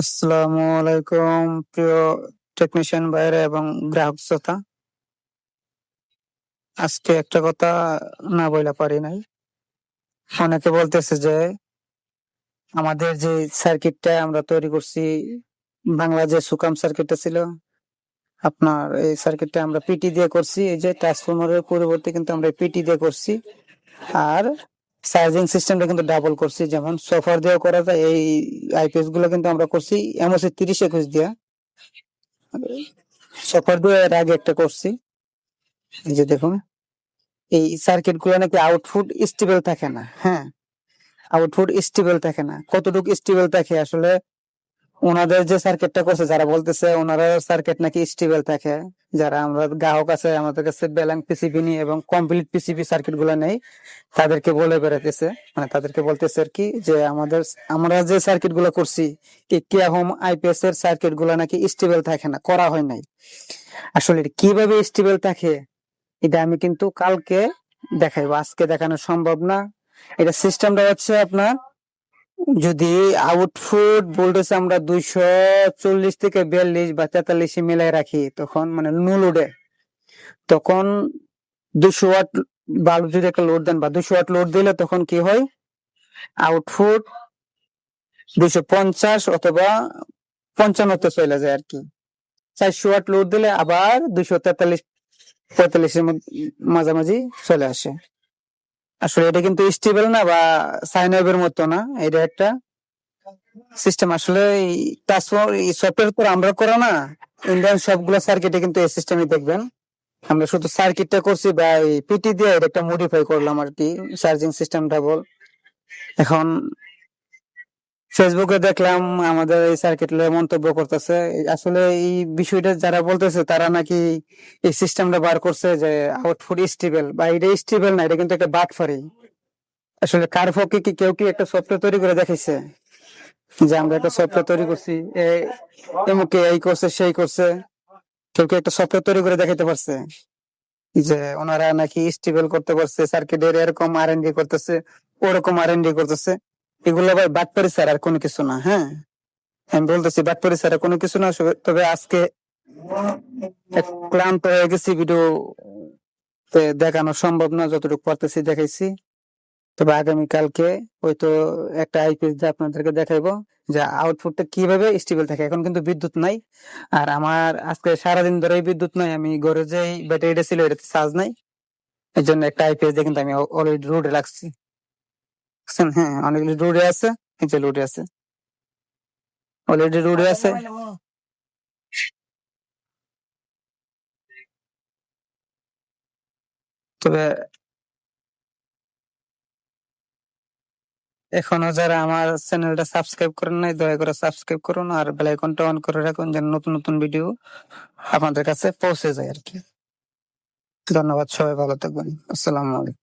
আসসালামু আলাইকুম, প্রিয় টেকনিশিয়ান ভাইয়েরা এবং গ্রাহক শ্রোতা। আজকে একটা কথা না বইলা পারি নাই। অনেকে বলতেছে যে, আমাদের যে সার্কিটটা আমরা তৈরি করছি বাংলা যে সুকাম সার্কিটটা ছিল, আপনার এই সার্কিটটা আমরা পিটি দিয়ে করছি, এই যে ট্রান্সফরমারের পরিবর্তে কিন্তু আমরা পিটি দিয়ে করছি। আর চার্জিং সিস্টেমটা কিন্তু ডাবল করছি। যেমন সোফার দিয়ে করা যায়, এই আইপিএসগুলো কিন্তু আমরা করছি। এমএসি তিরিশ, একুশ দিয়া। সোফার দিয়ে এর আগে একটা করছি। এই যে দেখুন, এই সার্কিটগুলো নাকি আউটপুট স্টেবল থাকে না হ্যাঁ? আউটপুট স্টেবল থাকে না। কতটুকু স্টেবল থাকে আসলে? ওনাদের যে সার্কিটটা করছে, যারা বলতেছে ওনারা সার্কিট নাকি স্টেবল থাকে। যারা আমরা গ্রাহক আছে, আমাদের কাছে বেলাং পিসিবি নিয়ে এবং কমপ্লিট পিসিবি সার্কিটগুলো নেই, তাদেরকে বলে বেড়াতেছে মানে তাদেরকে বলতেছে আর কি যে আমাদের, আমরা যে সার্কিটগুলো করছি কেয়া হোম আইপিএস এর সার্কিটগুলো নাকি স্টেবল থাকে না, করা হয় নাই। আসলে কীভাবে স্টেবল থাকে, এটা আমি কিন্তু কালকে দেখাইবো। আজকে দেখানো সম্ভব না। এটা সিস্টেমটা হচ্ছে আপনার যদি আউটপুট ভোল্টেজ আমরা দুইশো চল্লিশ থেকে বিয়াল্লিশ বা তেতাল্লিশে মিলাই রাখি, তখন মানে নো লোডে তখন দুশো ওয়াট বাল্ব যদি একটা লোড দেন বা দুশো ওয়াট লোড দিলে তখন কি হয়? আউটফুট দুশো পঞ্চাশ অথবা পঞ্চান্নতে চলে যায় আর কি চারশো ওয়াট লোড দিলে আবার দুশো তেতাল্লিশ, পঁয়তাল্লিশের মধ্যে মাঝামাঝি চলে আসে। আসলে এটা কিন্তু স্টেবল না বা সাইন ওয়েভের মতো না, এটা একটা সিস্টেম আসলে সফটওয়্যার তো আমরা করো না ইন্ডিয়ান সবগুলো সার্কিটে কিন্তু এই সিস্টেমই দেখবেন। আমরা শুধু সার্কিটটা করছি বা পিটি দিয়ে এটা একটা মডিফাই করলাম আর কি চার্জিং সিস্টেমটা বল। এখন ফেসবুকে দেখলাম আমাদের এই সার্কিট মন্তব্য করতেছে। আসলে এই বিষয়টা যারা বলতেছে, তারা নাকি এই সিস্টেমটা বার করছে যে আউটপুট স্টেবল বা এটা স্টেবল না, এটা কিন্তু একটা বাটফারি আসলে কার পক্ষে কি, কেউ কি একটা সফটওয়্যার তৈরি করে দেখাইছে? যে আমরা একটা সফটওয়্যার তৈরি করছি এমুকে এই করছে, সেই করছে। কেউ কি একটা সফটওয়্যার তৈরি করে দেখাইতে পারছে? যে ওনারা নাকি স্টেবল করতে পারছে সার্কিটের এরকম আর করতেছে, ওরকম আর করতেছে। এগুলো ভাই বাটপারি স্যার আর কোনো কিছু না হ্যাঁ? আমি বলতেছি বাটপারি স্যার কোনো কিছু না তবে আজকে ক্লান্ত হয়ে গেছি ভিডিও দেখানো সম্ভব না, যতটুকু পারতেছি দেখাইছি। তবে আগামী কালকে হয়তো একটা আইপিএস আপনাদেরকে দেখাইবো, যে আউটপুটটা কীভাবে স্টেবল থাকে। এখন কিন্তু বিদ্যুৎ নাই, আর আমার আজকে সারাদিন ধরে বিদ্যুৎ নাই, আমি ঘরে যে ব্যাটারিটা ছিল, এটাতে চার্জ নাই। এই জন্য একটা আইপিএস দিয়ে কিন্তু আমি অলরেডি রোডে রাখছি হ্যাঁ অনেকগুলি রোডে আছে যে রোডে আছে। অলরেডি রোডে আছে। তবে এখনও যারা আমার চ্যানেলটা সাবস্ক্রাইব করেন নাই, দয়া করে সাবস্ক্রাইব করুন আর বেল আইকনটা অন করে রাখুন যেন নতুন নতুন ভিডিও আপনাদের কাছে পৌঁছে যায় আর কি। ধন্যবাদ, সবাই ভালো থাকবেন। আসসালামু আলাইকুম।